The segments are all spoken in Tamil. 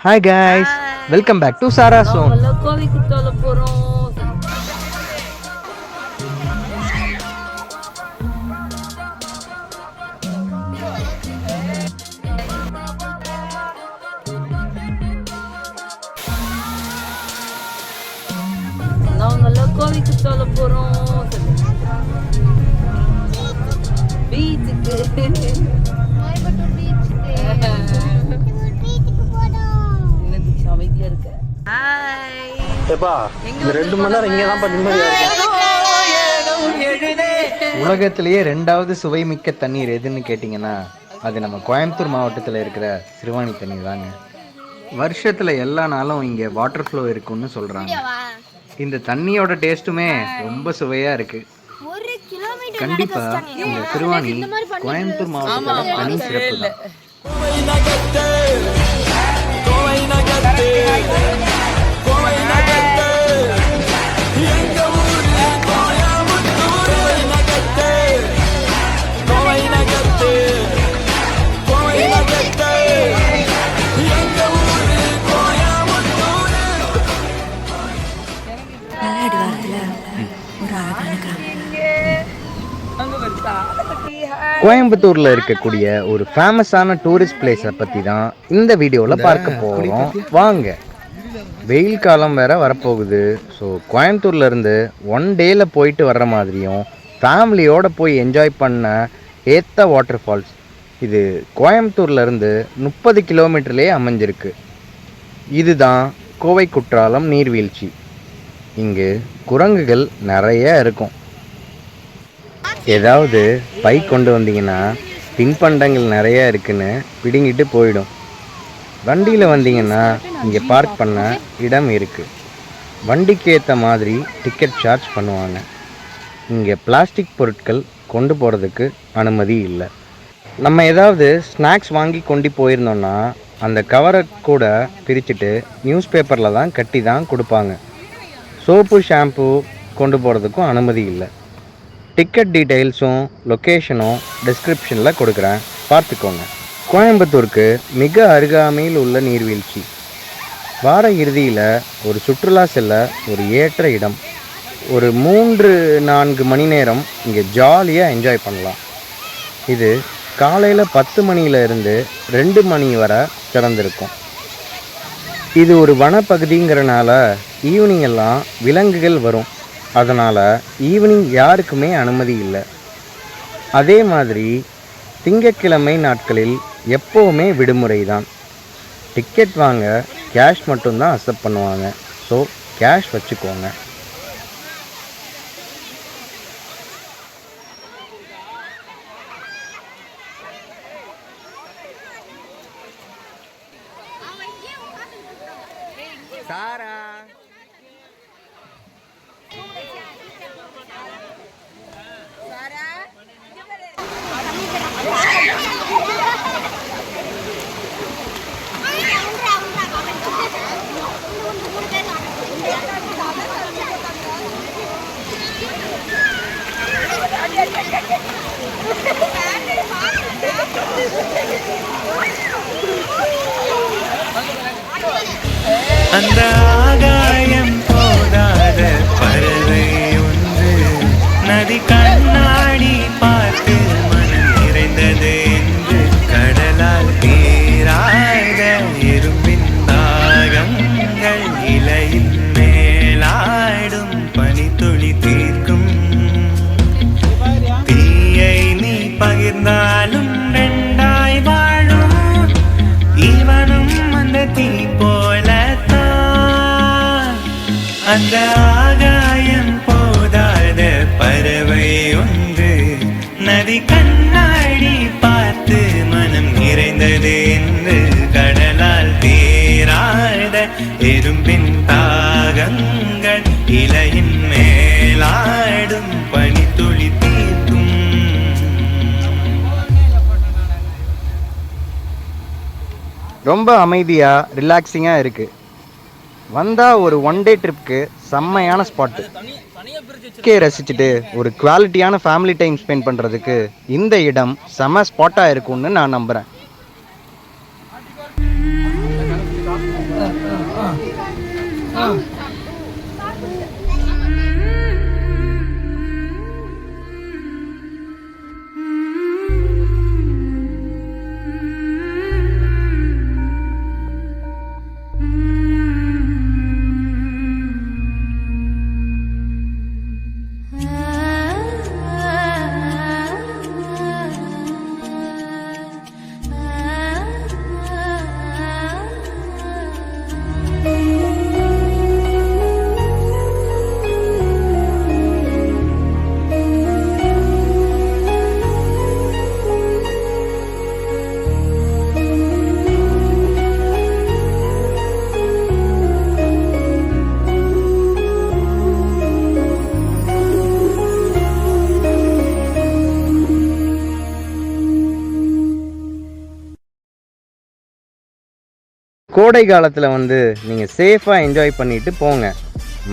Hi guys. Welcome back to Sara zone நாங்கெல்லாம் கோவிக்கு தொலை போறோம் நாங்கெல்லாம் கோவிக்கு தொலை போறோம் பீச்சுக்கு ஏப்பா இந்த ரெண்டு மணி நேரம் இங்கே தான் நிம்மதியா இருக்கேன். உலகத்திலேயே ரெண்டாவது சுவைமிக்க தண்ணீர் எதுன்னு கேட்டிங்கன்னா அது நம்ம கோயம்புத்தூர் மாவட்டத்தில் இருக்கிற சிறுவாணி தண்ணீர் தாங்க. வருஷத்தில் எல்லா நாளும் இங்கே வாட்டர் ஃப்ளோ இருக்குன்னு சொல்கிறாங்க இந்த தண்ணியோட டேஸ்ட்டுமே ரொம்ப சுவையாக இருக்கு. ஒரு கிலோமீட்டர் கண்டிப்பா இந்த சிறுவாணி கோயம்புத்தூர் மாவட்டத்தோட தனி சிறப்பு தான் ஒரு அழகான கிராமம் அங்க வருதா கோயம்புத்தூர்ல இருக்கக்கூடிய ஒரு ஃபேமஸான டூரிஸ்ட் பிளேஸை பத்தி தான் இந்த வீடியோல பார்க்க போறோம். வாங்க. வெயில் காலம் வேற வரப்போகுது. ஸோ கோயம்புத்தூர்ல இருந்து ஒன் டேல போயிட்டு வர்ற மாதிரியும் ஃபேமிலியோட போய் என்ஜாய் பண்ண ஏத்த வாட்டர் ஃபால்ஸ் இது கோயம்புத்தூர்ல இருந்து முப்பது கிலோமீட்டர்லேயே அமைஞ்சிருக்கு. இதுதான் கோவை குற்றாலம் நீர்வீழ்ச்சி. இங்கு குரங்குகள் நிறைய இருக்கும். ஏதாவது பை கொண்டு வந்தீங்கன்னா தின்பண்டங்கள் நிறைய இருக்குன்னு பிடுங்கிட்டு போயிடும். வண்டியில் வந்தீங்கன்னா இங்கே பார்க் பண்ண இடம் இருக்குது வண்டிக்கு ஏற்ற மாதிரி டிக்கெட் சார்ஜ் பண்ணுவாங்க. இங்கே பிளாஸ்டிக் பொருட்கள் கொண்டு போகிறதுக்கு அனுமதி இல்லை. நம்ம ஏதாவது ஸ்நாக்ஸ் வாங்கி கொண்டு போயிருந்தோம்னா அந்த கவரை கூட பிரிச்சுட்டு நியூஸ் பேப்பரில் தான் கட்டி தான் கொடுப்பாங்க. சோப்பு ஷாம்பு கொண்டு போகிறதுக்கும் அனுமதி இல்லை. டிக்கெட் டீட்டெயில்ஸும் லொக்கேஷனும் டிஸ்கிரிப்ஷனில் கொடுக்குறேன். பார்த்துக்கோங்க. கோயம்புத்தூருக்கு மிக அருகாமையில் உள்ள நீர்வீழ்ச்சி. வார இறுதியில் ஒரு சுற்றுலா செல்ல ஒரு ஏற்ற இடம். ஒரு மூன்று நான்கு மணி நேரம் இங்கே ஜாலியாக என்ஜாய் பண்ணலாம். இது காலையில் பத்து மணியில இருந்து ரெண்டு மணி வரை திறந்திருக்கும். இது ஒரு வனப்பகுதிங்கிறனால ஈவினிங் எல்லாம் விலங்குகள் வரும். அதனால் ஈவினிங் யாருக்குமே அனுமதி இல்லை. அதே மாதிரி திங்கட்கிழமை நாட்களில் எப்போவுமே விடுமுறை தான் டிக்கெட் வாங்க கேஷ் மட்டும்தான் அக்செப்ட் பண்ணுவாங்க. ஸோ கேஷ் வச்சுக்கோங்க. சாரா. அந்த ஆகாயம் போதாத பறவை ஒன்று. நதி கண்ணா இவனும் தீ போலத்தான். அந்த ஆகாயம் போதாத பறவை ஒன்று. நதி கண்ணா ரொம்ப அமைதியாக ரிலாக்ஸிங்காக இருக்குது வந்தால் ஒரு ஒன் டே ட்ரிப்க்கு செம்மையான ஸ்பாட்டு கே ரசிச்சுட்டு ஒரு குவாலிட்டியான ஃபேமிலி டைம் ஸ்பெண்ட் பண்ணுறதுக்கு இந்த இடம் செம ஸ்பாட்டாக இருக்கும்னு நான் நம்புகிறேன் கோடை காலத்தில் வந்து நீங்கள் சேஃபாக என்ஜாய் பண்ணிட்டு போங்க.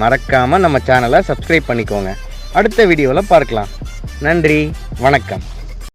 மறக்காமல் நம்ம சேனலை சப்ஸ்கிரைப் பண்ணிக்கோங்க. அடுத்த வீடியோவில் பார்க்கலாம். நன்றி. வணக்கம்.